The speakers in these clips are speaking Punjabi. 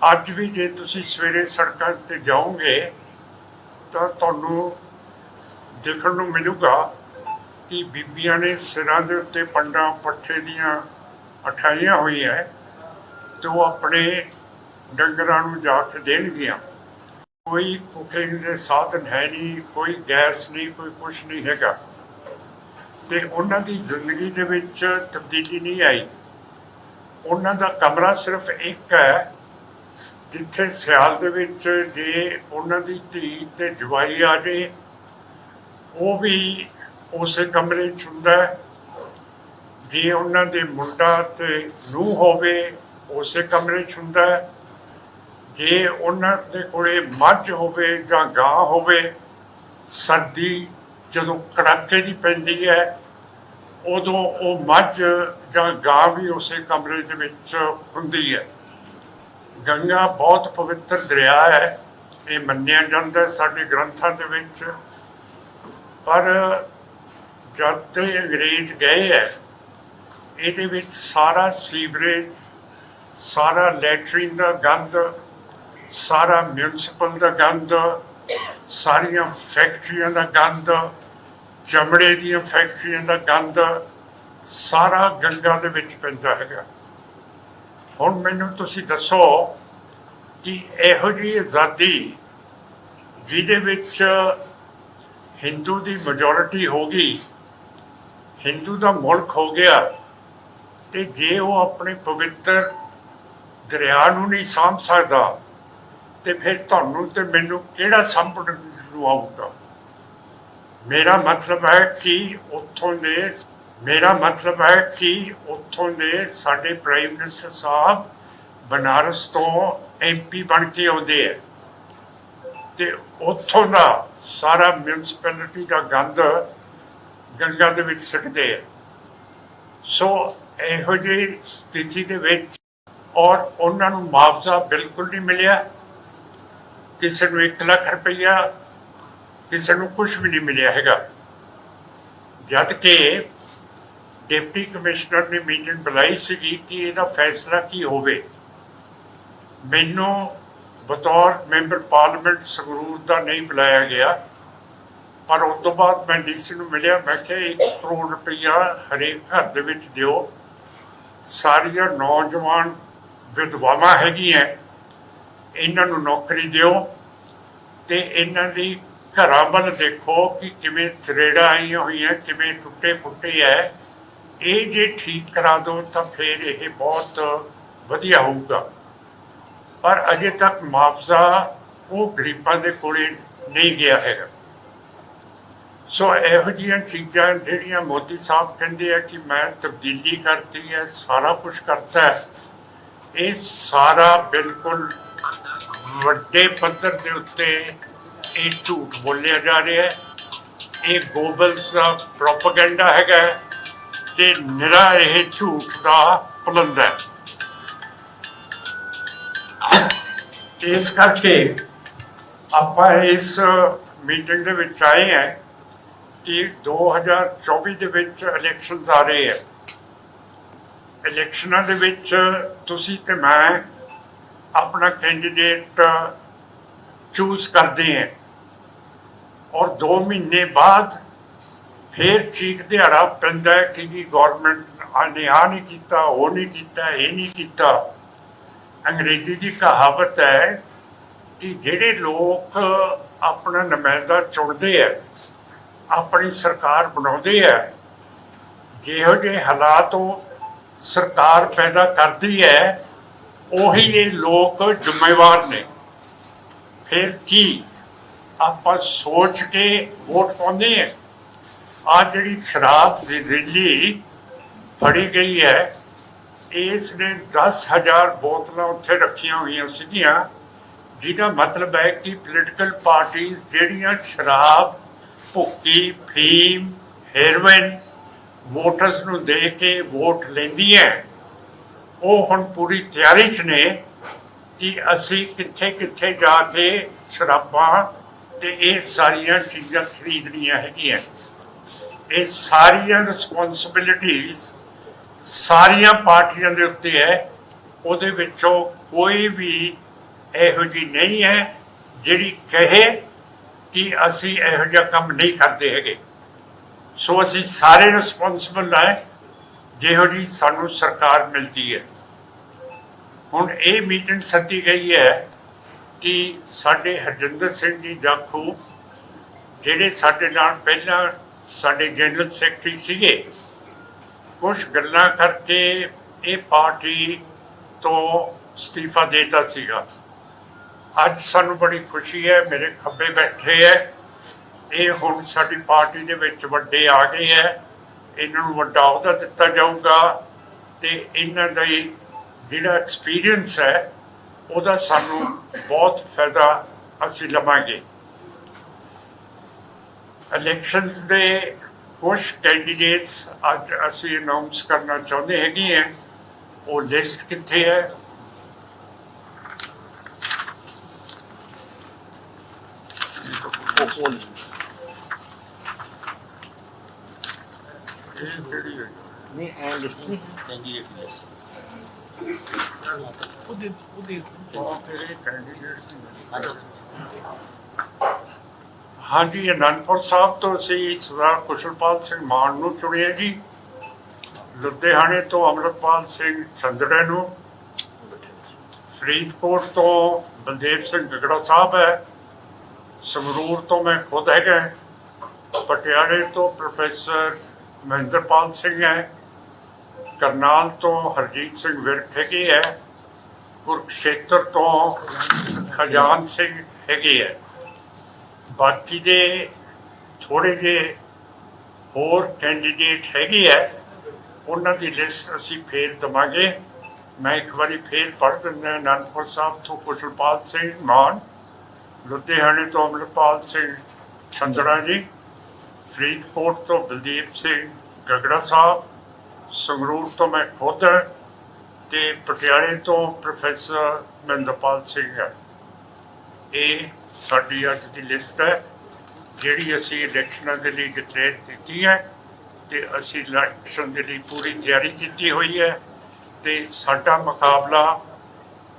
ਅੱਜ ਵੀ ਜੇ ਤੁਸੀਂ ਸਵੇਰੇ ਸੜਕਾਂ ਤੇ ਜਾਓਗੇ, ਤਾਂ ਤੁਹਾਨੂੰ ਦੇਖਣ ਨੂੰ ਮਿਲੂਗਾ ਕਿ ਬੀਬੀਆਂ ਨੇ ਸਿਰਾਂ ਦੇ ਉੱਤੇ ਪੰਡਾਂ ਪੱਠੇ ਦੀਆਂ ਅਠਾਈਆਂ ਹੋਈਆਂ ਹੈ ਤੇ ਉਹ ਆਪਣੇ ਡੰਗਰਾਂ ਨੂੰ ਜਾ ਕੇ ਦੇਣਗੀਆਂ। ਕੋਈ ਕੁਕਿੰਗ ਦੇ ਸਾਧਨ ਹੈ ਨਹੀਂ, ਕੋਈ ਗੈਸ ਨਹੀਂ, ਕੋਈ ਕੁਝ ਨਹੀਂ ਹੈਗਾ। ਤੇ ਉਹਨਾਂ ਦੀ ਜ਼ਿੰਦਗੀ ਦੇ ਵਿੱਚ ਤਬਦੀਲੀ ਨਹੀਂ ਆਈ। ਉਹਨਾਂ ਦਾ ਕਮਰਾ ਸਿਰਫ ਇੱਕ ਹੈ। ਜਿੱਥੇ ਸਿਆਲ ਦੇ ਵਿੱਚ ਜੇ ਉਹਨਾਂ ਦੀ ਧੀ ਤੇ ਜਵਾਈ ਆ ਜੇ, ਉਹ ਵੀ ਉਸੇ ਕਮਰੇ 'ਚ ਹੁੰਦਾ ਜੇ ਉਹਨਾਂ ਦੇ ਮੁੰਡਾ ਤੇ ਨੂੰਹ ਹੋਵੇ, ਉਸੇ ਕਮਰੇ 'ਚ ਹੁੰਦਾ ਜੇ ਉਹਨਾਂ ਦੇ ਕੋਲੇ ਮੱਝ ਹੋਵੇ ਜਾਂ ਗਾਂ ਹੋਵੇ, ਸਰਦੀ ਜਦੋਂ ਕੜਾਕੇ ਦੀ ਪੈਂਦੀ ਹੈ, ਉਦੋਂ ਉਹ ਮੱਝ ਜਾਂ ਗਾਂ ਵੀ ਉਸੇ ਕਮਰੇ ਦੇ ਵਿੱਚ ਹੁੰਦੀ ਹੈ। ਗੰਗਾ ਬਹੁਤ ਪਵਿੱਤਰ ਦਰਿਆ ਹੈ, ਇਹ ਮੰਨਿਆ ਜਾਂਦਾ ਸਾਡੇ ਗ੍ਰੰਥਾਂ ਦੇ ਵਿੱਚ। ਪਰ ਜਦ ਤੇ ਅੰਗਰੇਜ਼ ਗਏ ਹੈ, ਇਹਦੇ ਵਿੱਚ ਸਾਰਾ ਸੀਵਰੇਜ, ਸਾਰਾ ਲੈਟਰਿਨ ਦਾ ਗੰਦ, ਸਾਰਾ ਮਿਊਨਿਸਪਲ ਦਾ ਗੰਦ, ਸਾਰੀਆਂ ਫੈਕਟਰੀਆਂ ਦਾ ਗੰਦ, ਚਮੜੇ ਦੀਆਂ ਫੈਕਟਰੀਆਂ ਦਾ ਗੰਦ, ਸਾਰਾ ਗੰਗਾ ਦੇ ਵਿੱਚ ਪੈਂਦਾ ਹੈਗਾ। ਹੁਣ ਮੈਨੂੰ ਤੁਸੀਂ ਦੱਸੋ ਕਿ ਇਹੋ ਜਿਹੀ ਆਜ਼ਾਦੀ ਜਿਹਦੇ ਵਿੱਚ ਹਿੰਦੂ ਦੀ ਮੈਜੋਰਿਟੀ ਹੋ ਗਈ, ਹਿੰਦੂ ਦਾ ਮੁਲਕ ਹੋ ਗਿਆ, ਤੇ ਜੇ ਉਹ ਆਪਣੇ ਪਵਿੱਤਰ ਦਰਿਆ ਨੂੰ ਨਹੀਂ ਸਾਂਭ ਸਕਦਾ, ਤੇ ਫਿਰ ਤੁਹਾਨੂੰ ਤੇ ਮੈਨੂੰ ਕਿਹੜਾ ਸੰਪਟ ਨੂੰ ਆਊਗਾ? ਮੇਰਾ ਮਤਲਬ ਹੈ ਕਿ ਉੱਥੋਂ ਦੇ, ਮੇਰਾ ਮਤਲਬ ਹੈ ਕਿ ਉੱਥੋਂ ਦੇ ਸਾਡੇ ਪ੍ਰਾਈਮ ਮਿਨਿਸਟਰ ਸਾਹਿਬ ਬਨਾਰਸ ਤੋਂ ਐਮਪੀ ਬਣ ਕੇ ਆਉਂਦੇ ਹੈ ਤੇ ਉੱਥੋਂ ਦਾ ਸਾਰਾ ਮਿਊਨਿਸਪੈਲਿਟੀ ਦਾ ਗੰਦ ਗੰਗਾ ਦੇ ਵਿੱਚ ਸਿੱਟਦੇ ਹੈ ਸੋ ਇਹੋ ਜਿਹੀ ਸਥਿਤੀ ਦੇ ਵਿੱਚ ਔਰ ਉਹਨਾਂ ਨੂੰ ਮੁਆਵਜ਼ਾ ਬਿਲਕੁਲ ਨਹੀਂ ਮਿਲਿਆ। ਕਿਸੇ ਨੂੰ 1 ਲੱਖ ਰੁਪਈਆ, ਕਿਸੇ ਨੂੰ ਕੁਝ ਵੀ ਨਹੀਂ ਮਿਲਿਆ ਹੈਗਾ। ਜਦ ਕਿ ਡਿਪਟੀ ਕਮਿਸ਼ਨਰ ਨੇ ਮੀਟਿੰਗ ਬੁਲਾਈ ਸੀਗੀ ਕਿ ਇਹਦਾ ਫੈਸਲਾ ਕੀ ਹੋਵੇ। ਮੈਨੂੰ ਬਤੌਰ ਮੈਂਬਰ ਪਾਰਲੀਮੈਂਟ ਸੰਗਰੂਰ ਦਾ ਨਹੀਂ ਬੁਲਾਇਆ ਗਿਆ, ਪਰ ਉਸ ਤੋਂ ਬਾਅਦ ਮੈਂ ਡੀਸੀ ਨੂੰ ਮਿਲਿਆ, ਮੈਂ ਕਿਹਾ 1 ਕਰੋੜ ਰੁਪਈਆ ਹਰੇਕ ਘਰ ਦੇ ਵਿੱਚ ਦਿਓ। ਸਾਰੀਆਂ ਨੌਜਵਾਨ ਵਿਧਵਾਵਾਂ ਹੈਗੀਆਂ, ਇਹਨਾਂ ਨੂੰ ਨੌਕਰੀ ਦਿਓ ਤੇ ਇਹਨਾਂ ਦੀ ਘਰਾਂ ਵੱਲ ਦੇਖੋ ਕਿ ਕਿਵੇਂ ਥਰੇੜਾਂ ਆਈਆਂ ਹੋਈਆਂ, ਕਿਵੇਂ ਟੁੱਟੇ ਫੁੱਟੇ ਹੈ ਇਹ ਜੇ ਠੀਕ ਕਰਾ ਦਿਓ ਤਾਂ ਫਿਰ ਇਹ ਬਹੁਤ ਵਧੀਆ ਹੋਊਗਾ। ਪਰ ਅਜੇ ਤੱਕ ਮੁਆਵਜ਼ਾ ਉਹ ਗਰੀਬਾਂ ਦੇ ਕੋਲੇ ਨਹੀਂ ਗਿਆ ਹੈਗਾ। ਸੋ ਇਹੋ ਜਿਹੀਆਂ ਚੀਜ਼ਾਂ ਜਿਹੜੀਆਂ ਮੋਦੀ ਸਾਹਿਬ ਕਹਿੰਦੇ ਆ ਕਿ ਮੈਂ ਤਬਦੀਲੀ ਕਰਤੀ ਹੈ, ਸਾਰਾ ਕੁਝ ਕਰਤਾ ਹੈ, ਇਹ ਸਾਰਾ ਬਿਲਕੁਲ ਵੱਡੇ ਪੱਧਰ ਦੇ ਉੱਤੇ ਇਹ ਝੂਠ ਬੋਲਿਆ ਜਾ ਰਿਹਾ ਹੈ। ਇਹ ਗੋਬਲਸ ਦਾ ਪ੍ਰੋਪਗੈਂਡਾ ਹੈਗਾ ਹੈ ਤੇ ਨਿਰਾ ਇਹ ਝੂਠ ਦਾ ਪਲੰਦਾ ਹੈ। ਇਸ ਕਰਕੇ ਆਪਾਂ ਇਸ ਮੀਟਿੰਗ ਦੇ ਵਿੱਚ ਆਏ ਹਾਂ ਕਿ 2024 ਦੇ ਵਿੱਚ ਇਲੈਕਸ਼ਨਸ ਆ ਰਹੇ ਹੈ ਇਲੈਕਸ਼ਨਾਂ ਦੇ ਵਿੱਚ ਤੁਸੀਂ ਤੇ ਮੈਂ ਆਪਣਾ ਕੈਂਡੀਡੇਟ ਚੂਜ਼ ਕਰਦੇ ਹਾਂ ਔਰ 2 ਮਹੀਨੇ ਬਾਅਦ ਫਿਰ ਚੀਕ ਦਿਹਾੜਾ ਪੈਂਦਾ ਹੈ ਕਿ ਜੀ ਗਵਰਨਮੈਂਟ ਨੇ ਆ ਨਹੀਂ ਕੀਤਾ, ਉਹ ਨਹੀਂ ਕੀਤਾ, ਇਹ ਨਹੀਂ ਕੀਤਾ। ਅੰਗਰੇਜ਼ੀ ਦੀ ਕਹਾਵਤ ਹੈ ਕਿ ਜਿਹੜੇ ਲੋਕ ਆਪਣਾ ਨੁਮਾਇੰਦਾ ਚੁਣਦੇ ਆ, ਆਪਣੀ ਸਰਕਾਰ ਬਣਾਉਂਦੇ ਆ, ਜਿਹੋ ਜਿਹੇ ਹਾਲਾਤ ਉਹ ਸਰਕਾਰ ਪੈਦਾ ਕਰਦੀ ਹੈ, ਉਹੀ ਇਹ ਲੋਕ ਜ਼ਿੰਮੇਵਾਰ ਨੇ। ਫਿਰ ਕੀ ਆਪਾਂ ਸੋਚ ਕੇ ਵੋਟ ਪਾਉਂਦੇ ਆ? ਆ ਜਿਹੜੀ ਸ਼ਰਾਬ ਦੀ ਦਿੱਲੀ ਫੜੀ ਗਈ ਹੈ ਇਸ ਨੇ 10000 ਬੋਤਲਾਂ ਉੱਥੇ ਰੱਖੀਆਂ ਹੋਈਆਂ ਸੀਗੀਆਂ, ਜਿਹਦਾ ਮਤਲਬ ਹੈ ਕਿ ਪੋਲੀਟੀਕਲ ਪਾਰਟੀਆਂ ਜਿਹੜੀਆਂ ਸ਼ਰਾਬ, ਭੁੱਕੀ, ਫੀਮ ਹੈਰੋਇਨ ਵੋਟਰਸ ਨੂੰ ਦੇ ਕੇ ਵੋਟ ਲੈਂਦੀਆਂ, ਉਹ ਹੁਣ ਪੂਰੀ ਤਿਆਰੀ 'ਚ ਨੇ ਕਿ ਅਸੀਂ ਕਿੱਥੇ ਕਿੱਥੇ ਜਾ ਕੇ ਸ਼ਰਾਬਾਂ ਤੇ ਇਹ ਸਾਰੀਆਂ ਚੀਜ਼ਾਂ ਖਰੀਦਣੀਆਂ ਹੈਗੀਆਂ। ਇਹ ਸਾਰੀਆਂ ਰਿਸਪੌਂਸਿਬਿਲਿਟੀਆਂ ਸਾਰੀਆਂ ਪਾਰਟੀਆਂ ਦੇ ਉੱਤੇ ਹੈ, ਉਹਦੇ ਵਿੱਚੋਂ ਕੋਈ ਵੀ ਇਹੋ ਜੀ ਨਹੀਂ ਹੈ ਜਿਹੜੀ ਕਹੇ ਕਿ ਅਸੀਂ ਇਹੋ ਜਿਹਾ ਕੰਮ ਨਹੀਂ ਕਰਦੇ ਹੈਗੇ। ਸੋ ਅਸੀਂ ਸਾਰੇ ਰਿਸਪੌਂਸਿਬਲ ਹੈ, ਜਿਹੋ ਜੀ ਸਾਨੂੰ ਸਰਕਾਰ ਮਿਲਦੀ ਹੈ। ਹੁਣ ਇਹ ਮੀਟਿੰਗ ਸੱਦੀ ਗਈ ਹੈ ਕਿ ਸਾਡੇ ਹਰਜਿੰਦਰ ਸਿੰਘ ਜੀ ਜਾਖੂ, ਜਿਹੜੇ ਸਾਡੇ ਨਾਲ ਪਹਿਲਾਂ ਸਾਡੇ ਜਨਰਲ ਸੈਕਟਰੀ ਸੀਗੇ ਕੁਝ ਗੱਲਾਂ ਕਰਕੇ ਇਹ ਪਾਰਟੀ ਤੋਂ ਅਸਤੀਫਾ ਦੇਤਾ ਸੀਗਾ। ਅੱਜ ਸਾਨੂੰ ਬੜੀ ਖੁਸ਼ੀ ਹੈ, ਮੇਰੇ ਖੱਬੇ ਬੈਠੇ ਹੈ। ਇਹ ਹੁਣ ਸਾਡੀ ਪਾਰਟੀ ਦੇ ਵਿੱਚ ਵੱਡੇ ਆ ਗਏ ਹੈ। ਇਹਨਾਂ ਨੂੰ ਵੱਡਾ ਅਹੁਦਾ ਦਿੱਤਾ ਜਾਊਗਾ ਤੇ ਇਹਨਾਂ ਦਾ ਜਿਹੜਾ ਐਕਸਪੀਰੀਅੰਸ ਹੈ, ਉਹਦਾ ਸਾਨੂੰ ਬਹੁਤ ਫਾਇਦਾ ਅਸੀਂ ਲਵਾਂਗੇ। ਇਲੈਕਸ਼ਨਸ ਦੇ ਕੁਝ ਕੈਂਡੀਡੇਟਸ ਅੱਜ ਅਸੀਂ ਅਨਾਉਂਸ ਕਰਨਾ ਚਾਹੁੰਦੇ ਹੈਗੇ ਹੈ। ਉਹ ਲਿਸਟ ਕਿੱਥੇ ਹੈ? ਇਹ ਕਿਹੜੀ ਹੈ ਨਹੀਂ ਐਂ ਲਿਸਟ ਨਹੀਂ ਉਹ ਕਿਹੜੇ ਕੈਂਡੀਡੇਟ ਹਾਂਜੀ, ਅਨੰਦਪੁਰ ਸਾਹਿਬ ਤੋਂ ਅਸੀਂ ਸਰਦਾਰ ਕੁਸ਼ਲਪਾਲ ਸਿੰਘ ਮਾਨ ਨੂੰ ਚੁਣਿਆ ਜੀ। ਲੁਧਿਆਣੇ ਤੋਂ ਅਮਰਪਾਲ ਸਿੰਘ ਚੰਦੜੇ ਨੂੰ। ਫਰੀਦਕੋਟ ਤੋਂ ਬਲਦੇਵ ਸਿੰਘ ਗਗੜਾ ਸਾਹਿਬ ਹੈ। ਸੰਗਰੂਰ ਤੋਂ ਮੈਂ ਖੁਦ ਹੈਗਾ ਪਟਿਆਲੇ ਤੋਂ ਪ੍ਰੋਫੈਸਰ ਮਹਿੰਦਰਪਾਲ ਸਿੰਘ ਹੈ। ਕਰਨਾਲ ਤੋਂ ਹਰਜੀਤ ਸਿੰਘ ਵਿਰਕ ਹੈਗੇ ਹੈ। ਕੁਰਕਸ਼ੇਤਰ ਤੋਂ ਖਜਾਨ ਸਿੰਘ ਹੈਗੇ ਹੈ। ਬਾਕੀ ਦੇ ਥੋੜੇ ਜਿਹੇ ਹੋਰ ਕੈਂਡੀਡੇਟ ਹੈਗੇ ਹੈ ਉਹਨਾਂ ਦੀ ਲਿਸਟ ਅਸੀਂ ਫੇਰ ਦਵਾਂਗੇ। ਮੈਂ ਇੱਕ ਵਾਰੀ ਫੇਰ ਪੜ੍ਹ ਦਿੰਦਾ ਅਨੰਦਪੁਰ ਸਾਹਿਬ ਤੋਂ ਕੁਸ਼ਲਪਾਲ ਸਿੰਘ ਮਾਨ, ਲੁਧਿਆਣੇ ਤੋਂ ਅਮਰਪਾਲ ਸਿੰਘ ਛੰਦੜਾ ਜੀ, ਫਰੀਦਕੋਟ ਤੋਂ ਬਲਦੀਪ ਸਿੰਘ ਗਗੜਾ ਸਾਹਿਬ, ਸੰਗਰੂਰ ਤੋਂ ਮੈਂ ਖੁਦ ਤੇ ਪਟਿਆਲੇ ਤੋਂ ਪ੍ਰੋਫੈਸਰ ਮਹਿੰਦਰਪਾਲ ਸਿੰਘ ਹੈ। ਇਹ ਸਾਡੀ ਅੱਜ ਦੀ ਲਿਸਟ ਹੈ, ਜਿਹੜੀ ਅਸੀਂ ਇਲੈਕਸ਼ਨਾਂ ਦੇ ਲਈ ਡਿਕਲੇਅਰ ਕੀਤੀ ਹੈ ਤੇ ਅਸੀਂ ਇਲੈਕਸ਼ਨ ਦੇ ਲਈ ਪੂਰੀ ਤਿਆਰੀ ਕੀਤੀ ਹੋਈ ਹੈ ਤੇ ਸਾਡਾ ਮੁਕਾਬਲਾ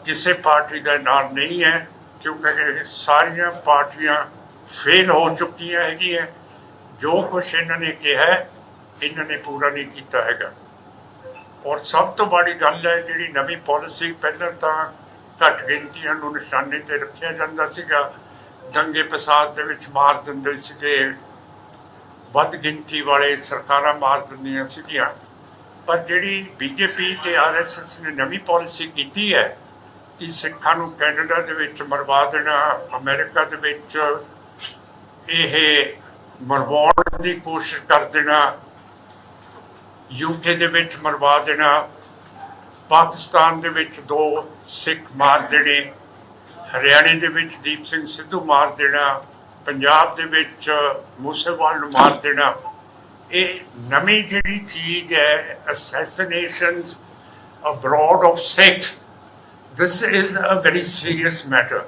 ਕਿਸੇ ਪਾਰਟੀ ਦਾ ਨਾਲ ਨਹੀਂ ਹੈ, ਕਿਉਂਕਿ ਇਹ ਸਾਰੀਆਂ ਪਾਰਟੀਆਂ ਫੇਲ ਹੋ ਚੁੱਕੀਆਂ ਹੈਗੀਆਂ। ਜੋ ਕੁਛ ਇਹਨਾਂ ਨੇ ਕਿਹਾ, ਇਹਨਾਂ ਨੇ ਪੂਰਾ ਨਹੀਂ ਕੀਤਾ ਹੈਗਾ। ਔਰ ਸਭ ਤੋਂ ਬੜੀ ਗੱਲ ਹੈ, ਜਿਹੜੀ ਨਵੀਂ ਪਾਲਿਸੀ ਪਹਿਲਾਂ ਤਾਂ ਘੱਟ ਗਿਣਤੀਆਂ ਨੂੰ ਨਿਸ਼ਾਨੇ ਤੇ ਰੱਖਿਆ ਜਾਂਦਾ ਸੀਗਾ। ਦੰਗੇ ਫਸਾਦ ਦੇ ਵਿੱਚ ਮਾਰ ਦਿੰਦੇ ਸੀਗੇ। ਵੱਧ ਗਿਣਤੀ ਵਾਲੇ ਸਰਕਾਰਾਂ ਮਾਰ ਦਿੰਦੀਆਂ ਸੀਗੀਆਂ। ਪਰ ਜਿਹੜੀ ਬੀਜੇਪੀ ਤੇ ਆਰਐਸਐਸ ਨੇ ਨਵੀਂ ਪਾਲਿਸੀ ਕੀਤੀ ਹੈ, ਕਿ ਸਿੱਖਾਂ ਨੂੰ ਕੈਨੇਡਾ ਦੇ ਵਿੱਚ ਮਰਵਾ ਦੇਣਾ, ਅਮਰੀਕਾ ਦੇ ਵਿੱਚ ਇਹ ਮਰਵਾਉਣ ਦੀ ਕੋਸ਼ਿਸ਼ ਕਰ ਦੇਣਾ ਯੂਕੇ ਦੇ ਵਿੱਚ ਮਰਵਾ ਦੇਣਾ ਪਾਕਿਸਤਾਨ ਦੇ ਵਿੱਚ ਦੋ ਸਿੱਖ ਮਾਰ ਦੇਣੇ ਹਰਿਆਣੇ ਦੇ ਵਿੱਚ ਦੀਪ ਸਿੰਘ ਸਿੱਧੂ ਮਾਰ ਦੇਣਾ, ਪੰਜਾਬ ਦੇ ਵਿੱਚ ਮੂਸੇਵਾਲ ਨੂੰ ਮਾਰ ਦੇਣਾ। ਇਹ ਨਵੀਂ ਜਿਹੜੀ ਚੀਜ਼ ਹੈ, assassinations abroad of Sikhs, this is a very serious matter